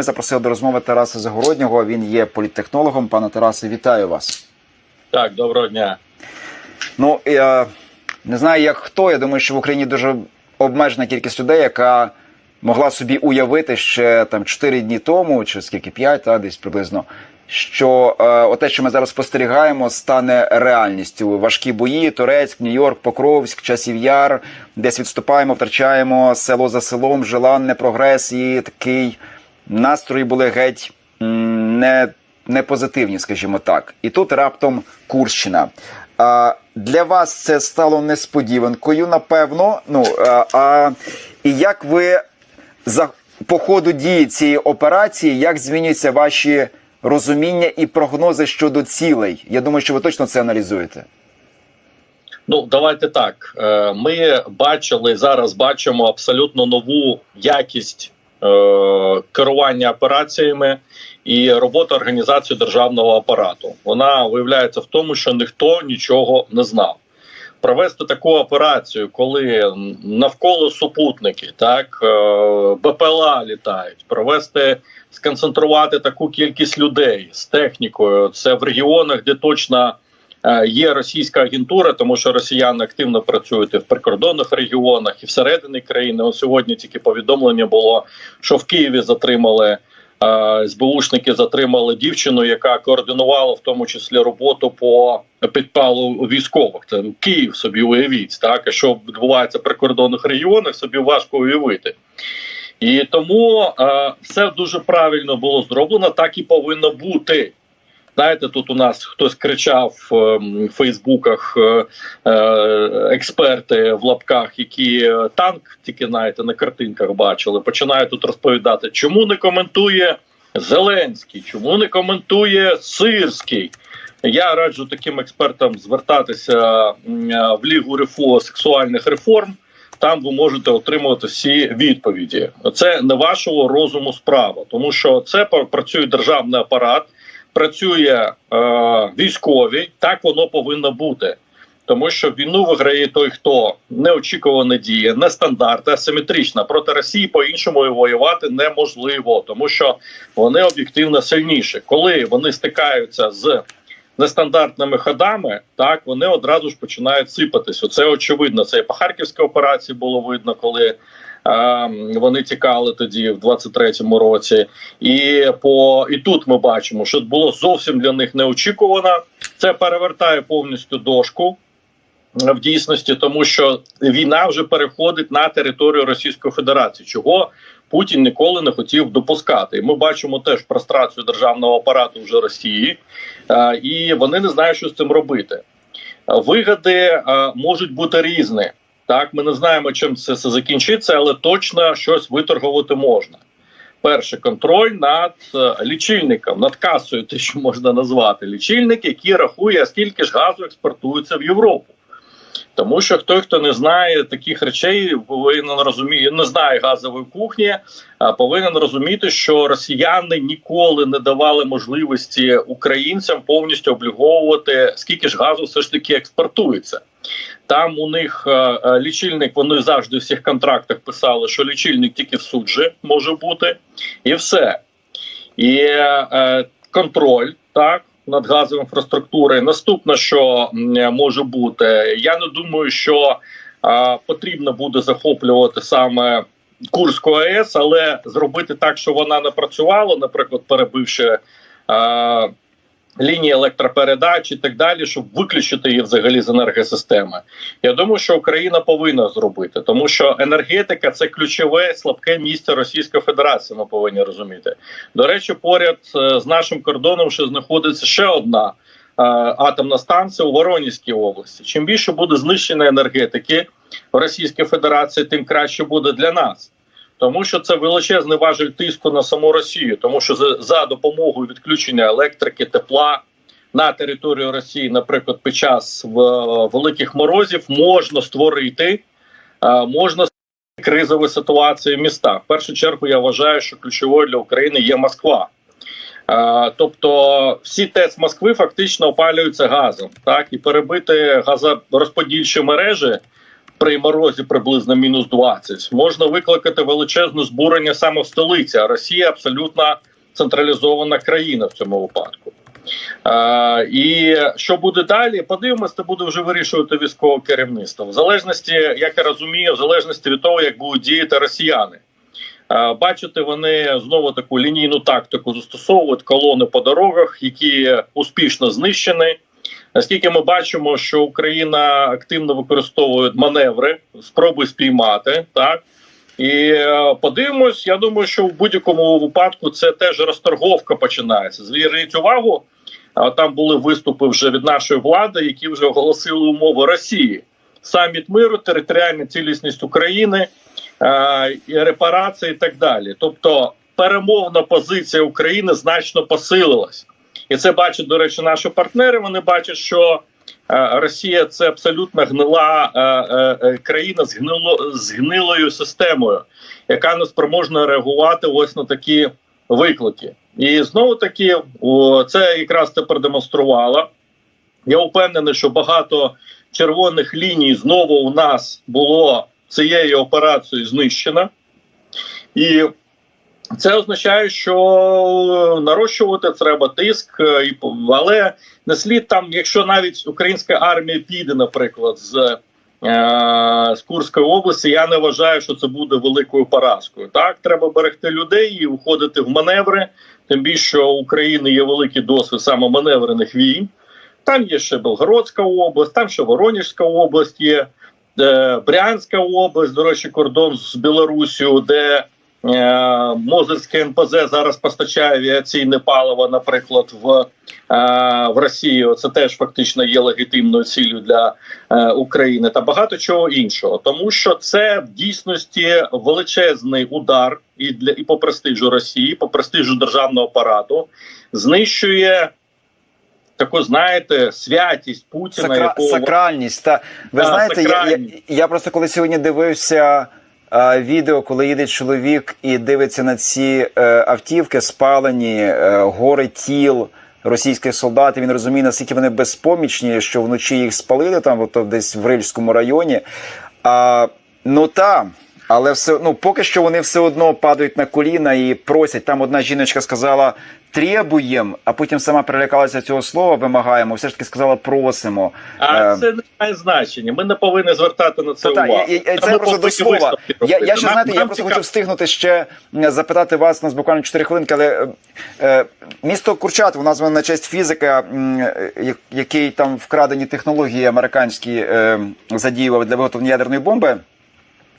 ми запросили до розмови Тараса Загороднього. Він є політтехнологом. Пане Тарасе, вітаю вас. Так, доброго дня. Ну я не знаю, як хто. Я думаю, що в Україні дуже обмежена кількість людей, яка могла собі уявити ще там 4 дні тому, чи скільки 5, та десь приблизно. Що е, оте, що ми зараз спостерігаємо, стане реальністю. Важкі бої, Турецьк, Нью-Йорк, Покровськ, Часів Яр, десь відступаємо, втрачаємо село за селом, желанне прогрес і такий настрої були геть не, не позитивні, скажімо так. І тут раптом Курщина. А, для вас це стало несподіванкою, напевно. Ну а, а і як ви за по ходу дії цієї операції, як змінюються ваші розуміння і прогнози щодо цілей? Я думаю, що ви точно це аналізуєте. Ну давайте так. Е, Ми бачили зараз. Бачимо абсолютно нову якість керування операціями і роботи організації державного апарату. Вона виявляється в тому, що ніхто нічого не знав. Провести таку операцію, коли навколо супутники, так е, БПЛА літають, провести сконцентрувати таку кількість людей з технікою. Це в регіонах, де точно е, є російська агентура, тому що росіяни активно працюють і в прикордонних регіонах і всередині країни. Ось сьогодні тільки повідомлення було, що в Києві затримали. е, СБУшники затримали дівчину, яка координувала в тому числі роботу по підпалу військових. Це Київ собі уявіть, так що відбувається в прикордонних регіонах, собі важко уявити. І тому е, все дуже правильно було зроблено, так і повинно бути. Знаєте, тут у нас хтось кричав в Фейсбуках е, е, експерти в лапках, які е, танк тільки знаєте на картинках бачили, починають тут розповідати, чому не коментує Зеленський, чому не коментує Сирський. Я раджу таким експертам звертатися в лігу РФО сексуальних реформ. Там ви можете отримувати всі відповіді. Це не вашого розуму справа, тому що це пр- працює державний апарат, працює е, військові. Так воно повинно бути. Тому що війну виграє той, хто неочікувано діє, нестандартна, асиметрична. Проти Росії по-іншому воювати неможливо, тому що вони об'єктивно сильніші. Коли вони стикаються з нестандартними ходами, так вони одразу ж починають сипатись. Це очевидно. Це і по харківській операції було видно, коли вони тікали тоді в 23-му році. І по і тут ми бачимо, що було зовсім для них неочікувано. Це перевертає повністю дошку. е, В дійсності, тому що війна вже переходить на територію Російської Федерації, чого Путін ніколи не хотів допускати. Ми бачимо теж прострацію державного апарату вже Росії, е, і вони не знають, що з цим робити. Вигоди е, можуть бути різні. Так, ми не знаємо, чим це все закінчиться, але точно щось виторгувати можна. Перше контроль над е, лічильником, над касою, те, що можна назвати, лічильник, який рахує, скільки ж газу експортується в Європу. Тому що той, хто не знає таких речей, повинен розуміти, не знає газової кухні, а повинен розуміти, що росіяни ніколи не давали можливості українцям повністю обліговувати, скільки ж газу все ж таки експортується. Там у них е, е, лічильник, вони завжди в всіх контрактах писали, що лічильник тільки в суджі може бути, і все. І е, контроль так над газовою інфраструктурою. Наступне, що може бути, я не думаю, що потрібно буде захоплювати саме Курську АЕС, але зробити так, щоб вона не працювала, наприклад, перебивши. Лінії електропередач і так далі, щоб виключити її взагалі з енергосистеми. Я думаю, що Україна повинна зробити, тому що енергетика це ключове слабке місце Російської Федерації. Ми повинні розуміти. До речі, поряд е, з нашим кордоном ще знаходиться ще одна е, атомна станція у Воронізькій області. Чим більше буде знищено енергетики в Російській Федерації, тим краще буде для нас. Тому що це величезний важель тиску на саму Росію, тому що за, за допомогою відключення електрики, тепла на територію Росії, наприклад, під час в, великих морозів можна створити, е, можна створити кризові ситуації в містах. В першу чергу я вважаю, що ключовою для України є Москва. Е, Тобто всі ТЕЦ Москви фактично опалюються газом, так і перебити газорозподільчі мережі при морозі приблизно мінус 20. Можна викликати величезне збурення саме в столиці. А Росія абсолютно централізована країна в цьому випадку. Е, і що буде далі? Подивимось, це буде вже вирішувати військове керівництво. В залежності, як я розумію, в залежності від того, як будуть діяти росіяни. Бачите, вони знову таку лінійну тактику застосовують колони по дорогах, які успішно знищені. Наскільки ми бачимо, що Україна активно використовує маневри, спроби спіймати, так і е, подивимось. Я думаю, що в будь-якому випадку це теж розторговка починається. Зверніть увагу, там були виступи вже від нашої влади, які вже оголосили умови Росії. Саміт миру, територіальна цілісність України, е, репарації і так далі. Тобто перемовна позиція України значно посилилась. І це бачать, до речі, наші партнери. Вони бачать, що е, Росія це абсолютно гнила е, е, країна з гнило з гнилою системою, яка не спроможна реагувати ось на такі виклики. І знову таки, це якраз це продемонструвало. Я впевнений, що багато червоних ліній знову у нас було цією операцією знищено. І це означає, що нарощувати треба тиск, е, але не слід там, якщо навіть українська армія піде, наприклад, з, е, з Курської області, я не вважаю, що це буде великою поразкою. Так, треба берегти людей і уходити в маневри. Тим більше що у України є великий досвід саме маневрених війн. Там є ще Белгородська область, там ще Воронежська область є, е, Брянська область, до речі, кордон з Білорусію, де е, Мозерське НПЗ зараз постачає авіаційне паливо, наприклад, в, е, в Росію. Це теж фактично є легітимною цілею для е, України та багато чого іншого, тому що це в дійсності величезний удар і для і по престижу Росії, по престижу державного апарату, знищує таку, знаєте, святість Путіна, Сакра... якого Сакральність. Та ви Да, знаєте, я, я, я просто коли сьогодні дивився е, відео, коли їде чоловік і дивиться на ці е, автівки, спалені, е, гори тіл російських солдатів. Він розуміє, наскільки вони безпомічні, що вночі їх спалили там, от, десь в Рильському районі. А, ну та. Але все ну поки що вони все одно падають на коліна і просять. Там одна жіночка сказала требуєм, а потім сама перелякалася цього слова. Вимагаємо. Все ж таки сказала просимо. А Е, це не має значення. Ми не повинні звертати на це Та, увагу. я, я, це просто до слова. Я, я ще знаєте, я просто хочу встигнути ще запитати вас у нас буквально 4 хвилинки, але е, е, місто Курчатово назване на честь фізика, е, який там вкрадені технології американські е, задіював для виготовлення ядерної бомби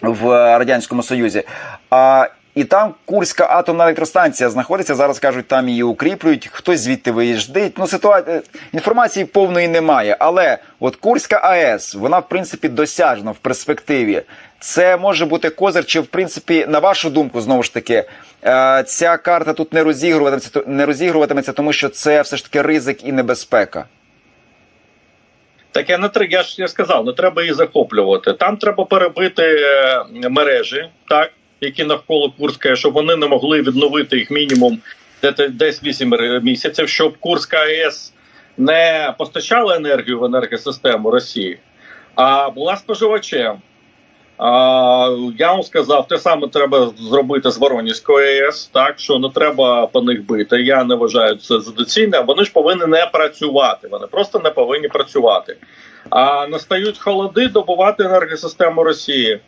в радянському Союзі. А і там Курська атомна електростанція знаходиться. Зараз кажуть, там її укріплюють. Хтось звідти виїжджає. Ну ситуація інформації повної немає. Але от Курська АЕС, вона в принципі досяжна в перспективі. Це може бути козир, чи в принципі, на вашу думку, знову ж таки, е, ця карта тут не розігруватиметься, не розігруватиметься, тому що це все ж таки ризик і небезпека. Так я не треба, я ж я сказав, не треба її захоплювати. Там треба перебити е, мережі, так які навколо Курська, щоб вони не могли відновити їх мінімум де- десь 8 місяців, щоб Курська АЕС не постачала енергію в енергосистему Росії, а була споживачем. Я вам сказав, те саме треба зробити з Воронізькою АЕС, так що не треба по них бити. Я не вважаю це за доцільне. Вони ж повинні не працювати. Вони просто не повинні працювати. А настають холоди добувати енергосистему Росії.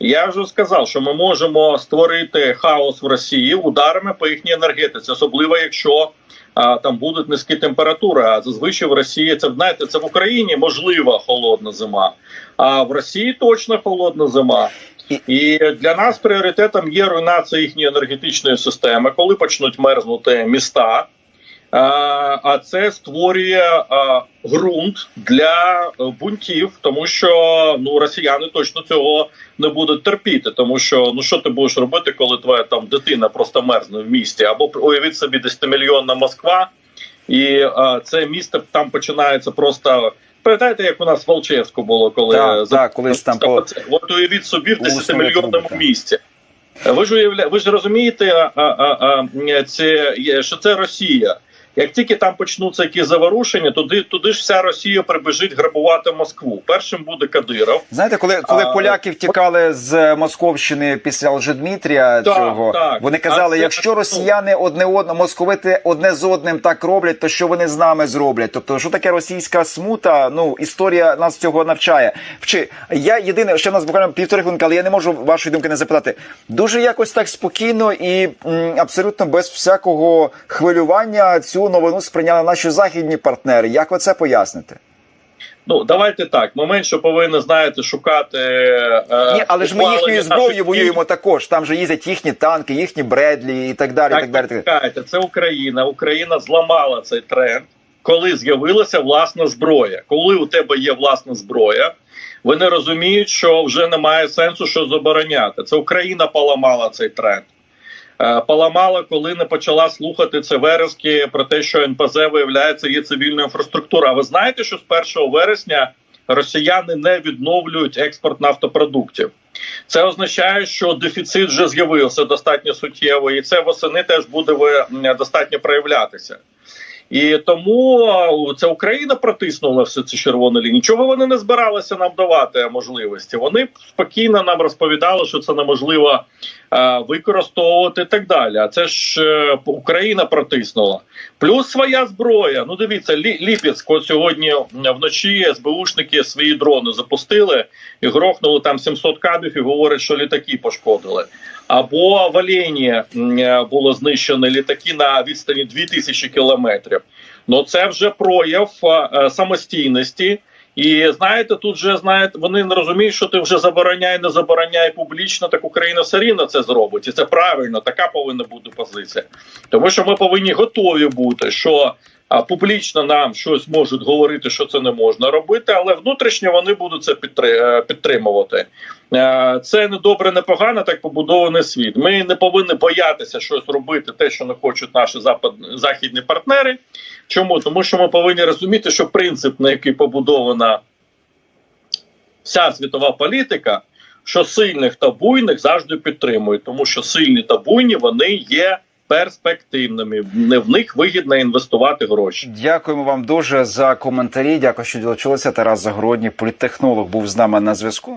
Я вже сказав, що ми можемо створити хаос в Росії ударами по їхній енергетиці, особливо якщо а, там будуть низькі температури. А зазвичай в Росії це знаєте, це в Україні можлива холодна зима, а в Росії точно холодна зима. І для нас пріоритетом є руйнація їхньої енергетичної системи, коли почнуть мерзнути міста. А, це створює ґрунт для е, бунтів, тому що ну росіяни точно цього не будуть терпіти. Тому що ну що ти будеш робити, коли твоя там дитина просто мерзне в місті, або уявіть собі 10-мільйонна Москва, і а, це місто там починається просто. Пам'ятаєте, як у нас в Волчевську було, коли Так, за- так, колись там по- От уявіть собі в У 10-мільйонному місті. Ви ж уявля... ви ж розумієте, а, а, а, це, що це Росія, Як тільки там почнуться якісь заворушення, туди туди ж вся Росія прибіжить грабувати Москву. Першим буде Кадиров. Знаєте, коли, коли А, поляки втікали з Московщини після Лжедмитрія Так, цього, так. вони казали: це- якщо росіяни одне одне московити одне з одним так роблять, то що вони з нами зроблять? Тобто, що таке російська смута? Ну історія нас цього навчає. Вчи я єдине, ще в нас буквально півтори хвилинки, але я не можу вашої думки не запитати. Дуже якось так спокійно і м, абсолютно без всякого хвилювання цю новину сприйняли наші західні партнери. Як ви це поясните? Ну давайте так. Ми менше повинні знаєте шукати. е, Ні, але ж ми їхньою зброєю воюємо також. Там же їздять їхні танки, їхні Бредлі і так далі. і Так, так далі. чекайте, це Україна. Україна зламала цей тренд, коли з'явилася власна зброя. Коли у тебе є власна зброя, вони розуміють, що вже немає сенсу що забороняти. Це Україна поламала цей тренд. Е, Поламала, коли не почала слухати це верески про те, що НПЗ виявляється є цивільна інфраструктура. А ви знаєте, що з 1 вересня росіяни не відновлюють експорт нафтопродуктів? Це означає, що дефіцит вже з'явився достатньо суттєво, і це восени теж буде достатньо проявлятися. І тому а, це Україна протиснула все ці червоні лінії. Чого вони не збиралися нам давати можливості? Вони спокійно нам розповідали, що це неможливо використовувати і так далі. А це ж е, Україна протиснула. Плюс своя зброя. Ну дивіться, Лі, Ліпецьк от сьогодні вночі СБУшники свої дрони запустили і грохнули там 700 кабів і говорять, що літаки пошкодили. Або в Олені е, було знищено літаки на відстані 2000 кілометрів. Ну це вже прояв е, е, самостійності. І знаєте, тут же знаєте, вони не розуміють, що ти вже забороняй, не забороняй публічно, так Україна все рівно це зробить, і це правильно. Така повинна бути позиція. Тому що ми повинні готові бути, що а, публічно нам щось можуть говорити, що це не можна робити, але внутрішньо вони будуть це е, підтримувати. Е, Це не добре, не погано, так побудований світ. Ми не повинні боятися щось робити, те, що не хочуть наші західні партнери. Чому? Тому що ми повинні розуміти, що принцип, на який побудована вся світова політика, що сильних та буйних завжди підтримують, тому що сильні та буйні вони є перспективними. Не в них вигідно інвестувати гроші. Дякуємо вам дуже за коментарі. Дякую, що долучилися. Тарас Загородній, політтехнолог, був з нами на зв'язку.